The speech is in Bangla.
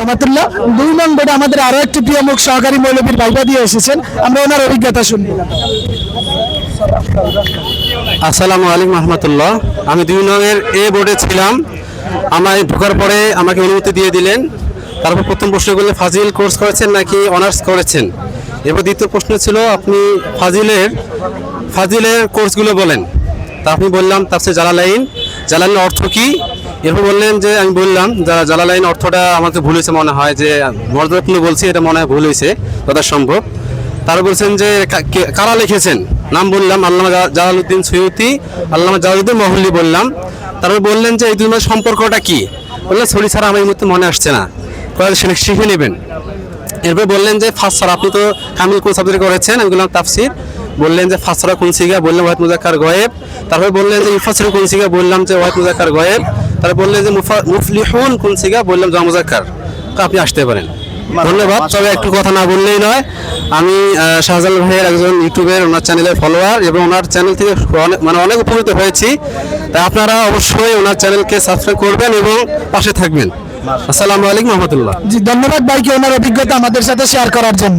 রহমতুল্লাহ দুই নং বেডে আমাদের আরও একটি প্রিয় মুখ সহকারী মৌলবীর ভাইবা দিয়ে এসেছেন। আমরা ওনার অভিজ্ঞতা শুনব। আসসালামু আলাইকুম রহমতুল্লাহ। আমি দুই নঙের এ বোর্ডে ছিলাম। আমায় ঢোকার পরে আমাকে অনুমতি দিয়ে দিলেন। তারপর প্রথম প্রশ্ন করলে ফাজিল কোর্স করেছেন নাকি অনার্স করেছেন? এরপর দ্বিতীয় প্রশ্ন ছিল, আপনি ফাজিলের ফাজিলের কোর্সগুলো বলেন। তা আপনি বললাম তাপসে জালালাইন। জালালাইন অর্থ কি? এরপর বললেন যে, আমি বললাম, যা জালালাইন অর্থটা আমাকে ভুল হয়েছে মনে হয়, যে মর্যাদাপূর্ণ বলছি, এটা মনে হয় ভুল হয়েছে যথা সম্ভব তারা বলছেন যে কারা লিখেছেন? নাম বললাম, আল্লামা জা- জালালউদ্দিন সৈয়দি, আল্লামা জালালউদ্দিন মহল্লি বললাম। তারপর বললেন যে, এই দুজনের সম্পর্কটা কি? বললেন সরি স্যার আমার এই মুহূর্তে মনে আসছে না। শিখে নেবেন। এরপর বললেন যে ফার্স্ট স্যার আপনি তো কামিল কোন সাবজেক্ট করেছেন? আমি বললাম, তাফসির। বললেন যে ফার্স্ট কোন সিগা বললাম ওয়াহিদ মুজাক্কার গয়েব। তারপর বললেন যে, ইফাসির কোন সিগা বললাম যে, ওয়াহিদ মুজাক্কার গয়েব। তারপর বললেন যে মুফা- মুফলিহুন কোন সিগা? বললাম জা মুজাক্কার তো আপনি আসতে পারেন। ধন্যবাদ। তবে একটু কথা না বললেই নয় আমি আহ, শাহজালাল ভাইয়ের একজন ইউটিউবের ওনার চ্যানেলের ফলোয়ার এবং ওনার চ্যানেল থেকে অনেক মানে অনেক উপকৃত হয়েছি। তাই আপনারা অবশ্যই ওনার চ্যানেলকে সাবস্ক্রাইব করবেন এবং পাশে থাকবেন। আসসালামু আলাইকুম রহমতুল্লাহ। জি ধন্যবাদ ভাইকে ওনার অভিজ্ঞতা আমাদের সাথে শেয়ার করার জন্য।